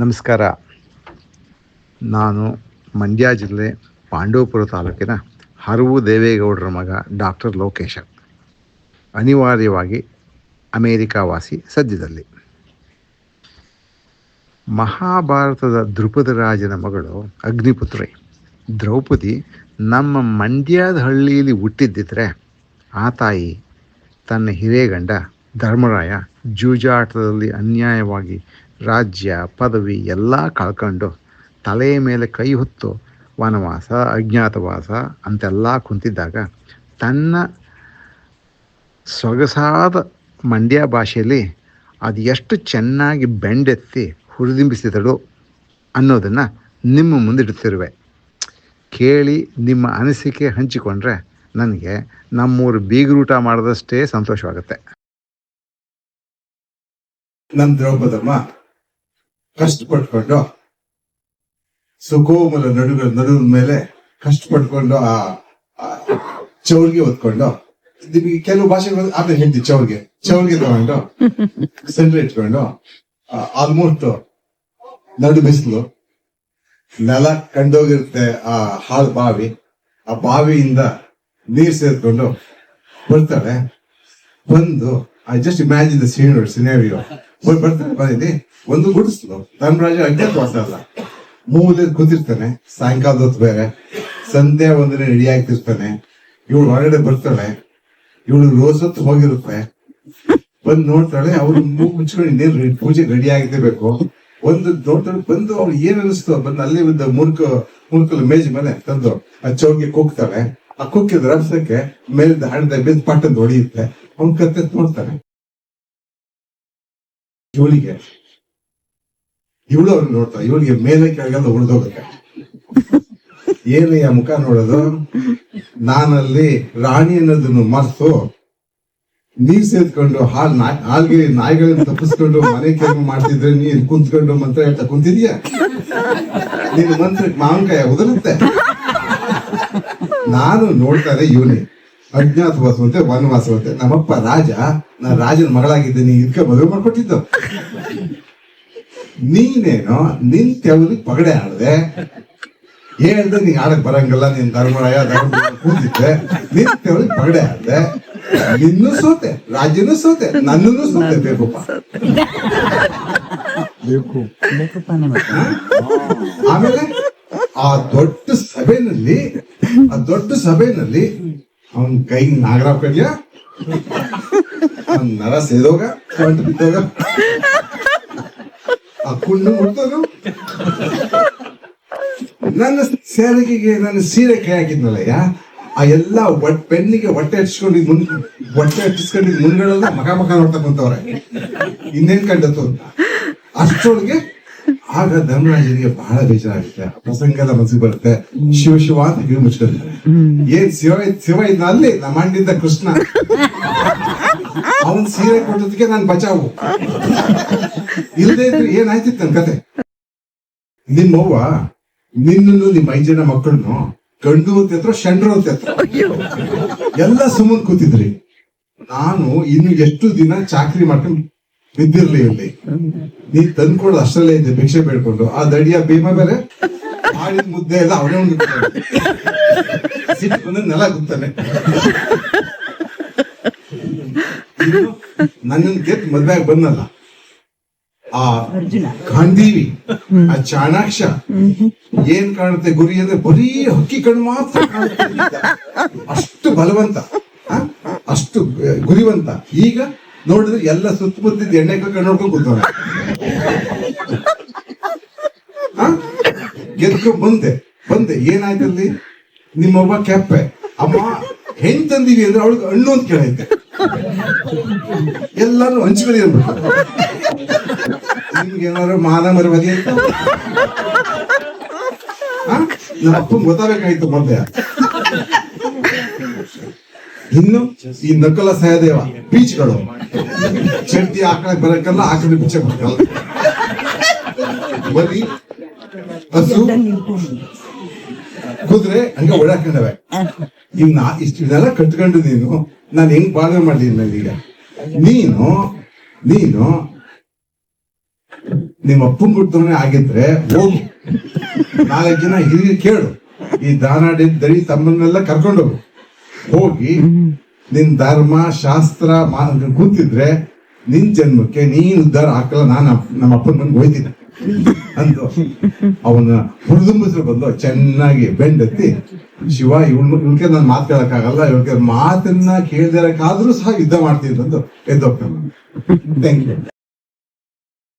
ನಮಸ್ಕಾರ. ನಾನು ಮಂಡ್ಯ ಜಿಲ್ಲೆ ಪಾಂಡವಪುರ ತಾಲೂಕಿನ ಹರವು ದೇವೇಗೌಡರ ಮಗ ಡಾಕ್ಟರ್ ಲೋಕೇಶ. ಅನಿವಾರ್ಯವಾಗಿ ಅಮೇರಿಕಾವಾಸಿ ಸದ್ಯದಲ್ಲಿ. ಮಹಾಭಾರತದ ದ್ರುಪದ ರಾಜನ ಮಗಳು ಅಗ್ನಿಪುತ್ರಿ ದ್ರೌಪದಿ ನಮ್ಮ ಮಂಡ್ಯದ ಹಳ್ಳಿಯಲ್ಲಿ ಹುಟ್ಟಿದ್ದಿದ್ರೆ ಆ ತಾಯಿ ತನ್ನ ಹಿರೇಗಂಡ ಧರ್ಮರಾಯ ಜೂಜಾಟದಲ್ಲಿ ಅನ್ಯಾಯವಾಗಿ ರಾಜ್ಯ, ಪದವಿ ಎಲ್ಲ ಕಳ್ಕೊಂಡು ತಲೆಯ ಮೇಲೆ ಕೈ ಹೊತ್ತು ವನವಾಸ, ಅಜ್ಞಾತವಾಸ ಅಂತೆಲ್ಲ ಕುಂತಿದ್ದಾಗ ತನ್ನ ಸೊಗಸಾದ ಮಂಡ್ಯ ಭಾಷೆಯಲ್ಲಿ ಅದು ಎಷ್ಟು ಚೆನ್ನಾಗಿ ಬೆಂಡೆತ್ತಿ ಹುರಿದಿಂಬಿಸಿದಳು ಅನ್ನೋದನ್ನು ನಿಮ್ಮ ಮುಂದಿಡುತ್ತಿರುವೆ ಕೇಳಿ ನಿಮ್ಮ ಅನಿಸಿಕೆ ಹಂಚಿಕೊಂಡ್ರೆ ನನಗೆ ನಮ್ಮೂರು ಬೀಗರೂಟ ಮಾಡಿದಷ್ಟೇ ಸಂತೋಷವಾಗುತ್ತೆ. ನನ್ನ ದ್ರೌಪದಮ್ಮ ಕಷ್ಟಪಟ್ಕೊಂಡು ಸುಕೋಮಲ ನಡುಗಳ ನಡುವಿನ ಮೇಲೆ ಕಷ್ಟಪಟ್ಕೊಂಡು ಆ ಚೌಲ್ಗೆ ಹೊತ್ಕೊಂಡು. ನಿಮಗೆ ಕೆಲವು ಭಾಷೆಗಳು ಆದ್ರೆ ಹೇಳ್ತೀವಿ ಚೌರ್ಗೆ ಚೌರ್ಗೆ ತಗೊಂಡು ಸೆಂಟ್ರ್ ಇಟ್ಕೊಂಡು ಆಲ್ಮೋಸ್ಟ್ ನಡು ಬಿಸಿಲು, ನೆಲ ಕಂಡೋಗಿರುತ್ತೆ ಆ ಹಾಲ್ ಬಾವಿ. ಆ ಬಾವಿಯಿಂದ ನೀರ್ ಸೇರ್ಕೊಂಡು ಬರ್ತಾಳೆ ಬಂದು I just imagine the scene scenario ಬರ್ತಾನೆ, ಬಂದಿದ್ದಿ? ಒಂದು ಗುಡಿಸ್ಲು ಧರ್ಮರಾಜ ಅಜ್ಞಾತವಾಸ ಅಲ್ಲ ಮೂಲೆ ಕೂತಿರ್ತಾನೆ, ಸಾಯಂಕಾಲದ ಹೊತ್ತು ಬೇರೆ. ಸಂಧ್ಯಾ ಒಂದನೇ ರೆಡಿ ಆಗ್ತಿರ್ತಾನೆ. ಇವಳು ಹೊರಗಡೆ ಬರ್ತಾಳೆ. ಇವಳು ರೋಸ್ ಹೊತ್ತು ಹೋಗಿರುತ್ತೆ. ಬಂದು ನೋಡ್ತಾಳೆ, ಅವ್ರು ಮೂ ಮುಚ್ಕೊಂಡು ಇನ್ನೇನು ಪೂಜೆ ರೆಡಿ ಆಗಿರ್ಬೇಕು. ಒಂದು ನೋಡ್ತಾಳೆ ಬಂದು ಅವ್ಳು ಏನ್ ಅನಿಸ್ತು, ಬಂದು ಅಲ್ಲಿ ಒಂದು ಮುರ್ಕ ಮುರ್ಕಲ್ ಮೇಜ್ ಮೇಲೆ ತಂದು ಆ ಚೌಕಿ ಕೂಗ್ತಾಳೆ. ಆ ಕುಕ್ಕಿದ ರಸಕ್ಕೆ ಮೇಲಿಂದ ಹಣದ ಬಿದ್ದ ಪಟ್ಟಂದು ಹೊಡೆಯುತ್ತೆ. ಅವ್ನ ಕತ್ತೆ ನೋಡ್ತಾನೆ. ಇವಳಿಗೆ ಇವಳು ಅವ್ರು ನೋಡ್ತಾ, ಇವಳಿಗೆ ಮೇಲೆ ಕೆಳಗೆಲ್ಲ ಏನು ಏನಯ್ಯ ಮುಖ ನೋಡೋದು, ನಾನಲ್ಲಿ ರಾಣಿ ಅನ್ನೋದನ್ನು ಮರ್ತು ನೀರ್ ಸೇದ್ಕೊಂಡು ಹಾಲ್ ನಾಯ್ ಹಾಲ್ಗೆ ನಾಯಿಗಳನ್ನ ತಪ್ಪಿಸ್ಕೊಂಡು ಮನೆ ಕೆಲಸ ಮಾಡ್ತಿದ್ರೆ ನೀನ್ ಕುಂತ್ಕೊಂಡು ಮಂತ್ರ ಹೇಳ್ತಾ ಕುಂತಿದ್ಯಾ? ನಿನ್ನ ಮಂತ್ರಕ್ಕೆ ಮಾವಿನಕಾಯ ಉದುರುತ್ತೆ. ನಾನು ನೋಡ್ತಾರೆ ಇವನೇ. ಅಜ್ಞಾತವಾಸವಂತೆ ವನವಾಸವಂತೆ ನಮ್ಮಪ್ಪ ರಾಜ ನಾನು ರಾಜನ ಮಗಳಾಗಿದ್ದೀನಿ ಇದಕ್ಕೆ ಮದುವೆ ಮಾಡ್ಕೊಟ್ಟಿದ್ದು. ನೀನೇನೋ ನಿನ್ ತೆವಲಿಗೆ ಪಗಡೆ ಆಡದೆ ಹೇಳ್ದೆ ನೀನ್ ಆಡಕ್ ಬರಂಗಿಲ್ಲ ನೀನ್ ಧರ್ಮರಾಯ ಧರ್ಮ ಕೂತಿದ್ದೆ. ನಿನ್ ತೆವಲಿಗೆ ಪಗಡೆ ಆಡದೆ ನಿನ್ನೂ ಸೋತೆ ರಾಜ್ಯನೂ ಸೋತೆ ನನ್ನನ್ನು ಸೋತೆ ಬೇಕಪ್ಪ. ಆಮೇಲೆ ಆ ದೊಡ್ಡ ಸಭೆನಲ್ಲಿ ಆ ದೊಡ್ಡ ಸಭೆನಲ್ಲಿ ಅವನ್ ಕೈ ನಾಗರಾವ್ ಕಡ್ಯ ಅವ್ನ್ ನರ ಸೇದೋಗ ಬಿದ್ದೋಗ. ನನ್ನ ಸೇರಿಗೆಗೆ ನನ್ನ ಸೀರೆ ಕೈ ಹಾಕಿದ್ನಲ್ಲ ಯಾ ಆ ಎಲ್ಲ ಒಟ್ ಪೆನ್ನಿಗೆ ಹೊಟ್ಟೆ ಹಚ್ಕೊಂಡಿದ್ ಮುನ್ ಹೊಟ್ಟೆ ಹಚ್ಚಿಸ್ಕೊಂಡಿದ್ ಮುಂದ್ಗಡೆಲ್ಲ ಮಗ ಮಗ ನೋಡ್ತಾ ಕುಂತವ್ರೆ. ಇನ್ನೇನ್ ಕಂಡತ್ತು ಅಷ್ಟೊಳಗೆ ಆಗ ಧರ್ಮರಾಜನಿಗೆ ಬಹಳ ಬೇಜಾರಾಗುತ್ತೆ ಪ್ರಸಂಗ ಎಲ್ಲ ಮನಸ್ಸಿಗೆ ಬರುತ್ತೆ. ಶಿವ ಶಿವ ಅಂತ ಕಿವಿ ಮುಚ್ಕೊಳ್ತಾರೆ ಏನ್ ಶಿವ ಶಿವ ಇದ್ನ ಅಲ್ಲಿ? ನಮ್ಮ ಅಣ್ಣಿದ್ದ ಕೃಷ್ಣ. ಅವನ್ ಸೀರೆ ಕೊಟ್ಟದಕ್ಕೆ ನಾನು ಬಚಾವು. ಇಲ್ಲದೆ ಇದ್ರೆ ಏನಾಯ್ತಿತ್ತು ನನ್ ಕತೆ? ನಿಮ್ಮವ್ವ ನಿನ್ನನ್ನು ನಿಮ್ಮ ಐದ್ ಜನ ಮಕ್ಕಳನ್ನು ಗಂಡು ಅಂತ ಹತ್ರ ಶಂಡ್ರು ಅಂತ ಹತ್ರ ಎಲ್ಲ ಸುಮ್ಮನ್ ಕೂತಿದ್ರಿ. ನಾನು ಇನ್ನು ಎಷ್ಟು ದಿನ ಚಾಕ್ರಿ ಮಾಡ್ಕೊಂಡು ಬಿದ್ದಿರ್ಲಿ ಇಲ್ಲಿ ನೀ ತಂದ್ಕೊಡೋದು ಅಷ್ಟರಲ್ಲೇ ಇದ್ದೆ ಭಿಕ್ಷೆ ಬೇಡ್ಕೊಂಡು. ಆ ದಡಿಯ ಭೀಮ ಬೇರೆ ಮಾಡಿದ ಮುದ್ದೆ ಎಲ್ಲ ಅವನೇ ಒಂದು ಸಿಟ್ಟು ಬಂದ್ರೆ ನೆಲ ಗುತ್ತಾನೆ ನನ್ನ ಗೆದ್ದು ಮದ್ವೆ ಆಗಿ ಬಂದಲ್ಲ. ಆ ಗಾಂಧೀವಿ ಆ ಚಾಣಾಕ್ಷ ಏನ್ ಕಾಣುತ್ತೆ ಗುರಿ ಅಂದ್ರೆ ಬರೀ ಹಕ್ಕಿ ಕಣ್ಣು ಮಾತ್ರ ಕಾಣುತ್ತೆ. ಅಷ್ಟು ಬಲವಂತ ಅಷ್ಟು ಗುರಿವಂತ. ಈಗ ನೋಡಿದ್ರೆ ಎಲ್ಲ ಸುತ್ತಮುತ್ತಿದ್ದ ಎಣ್ಣೆ ಕಣ್ಣು ನೋಡ್ಕೊಂಡು ಕೂತವ್ರೆ? ಗೆದ್ಕೊಂಡ್ ಬಂದೆ. ಬಂದೆ. ಏನಾಯ್ತಲ್ಲಿ ನಿಮ್ಮವ್ವ ಕೆಪ್ಪೆ. ಅಮ್ಮ ಹೆಂಗ್ ತಂದೀವಿ ಅಂದ್ರೆ ಅವಳಿಗೆ ಹಣ್ಣು ಅಂತ ಕೇಳೈತೆ. ಎಲ್ಲಾರು ಹಂಚ್ಕೊಳ್ಳಿ ಅನ್ಬಿಟ್ಟು ನಿಮ್ಗೆ ಏನಾದ್ರು ಮಾನ ಮರವಾಗಿ ಆಯ್ತು ನಮ್ಮ ಅಪ್ಪ ಗೊತ್ತಾಗಬೇಕಾಯ್ತು ಮೊದ್ಲೇ ಇನ್ನು ಈ ನಕಲ ಸಹದೇವ ಬೀಚ್ಗಳು ಚಟ್ಟಿ ಆಕಳ ಬರಕಲ್ಲ ಆಕಡೆ ಬಿಚ್ಚ ಬರ್ತಾವ ಬರೀ ಹಸು. ಕುದುರೆ, ಹಂಗ ಓಡಾಕೊಂಡವೆ ಇನ್ನ ಇದೆಲ್ಲ ಕಟ್ಕೊಂಡು ನೀನು, ನಾನು ಹೆಂಗ್ ಬಾಳ್ವೆ ಮಾಡಿದ್ದೀನಿ ಈಗ ನೀನು ನೀನು ನಿಮ್ಮ ಅಪ್ಪನ್ ಬಿಡ್ತವನೇ ಆಗಿದ್ರೆ ಹೋಗು. ನಾಲ್ಕು ಜನ ಹಿರಿಯ ಕೇಳು. ಈ ದಾನಾಡಿ ದರಿ ತಮ್ಮನ್ನೆಲ್ಲ ಕರ್ಕೊಂಡು ಹೋಗು ನಿನ್ ಧರ್ಮ, ಶಾಸ್ತ್ರ ಕೂತಿದ್ರೆ ನಿನ್ ಜನ್ಮಕ್ಕೆ ನೀನ್ ಉದ್ಧಾರ ಹಾಕಲ್ಲ, ನಾನು ನಮ್ಮ ಅಪ್ಪನ ಮನೆಗೆ ಹೋಯ್ತೀನಿ. ಅಂತ ಅವನ ಹುರಿದುಂಬಿಸ್ರು ಬಂದು ಚೆನ್ನಾಗಿ ಬೆಂಡೆತ್ತಿ, ಶಿವ ಇವಳು ಇವಳಿಗೆ ನಾನು ಮಾತು ಕೇಳಕ್ಕಾಗಲ್ಲ ಇವಳಿಗೆ ಮಾತನ್ನ ಕೇಳ್ದಿರಕ್ಕಾದ್ರೂ ಸಹ ಯುದ್ಧ ಮಾಡ್ತೀನಿ ಅಂತ ಎದ್ದೋಗ್ತಾನೆ. Thank you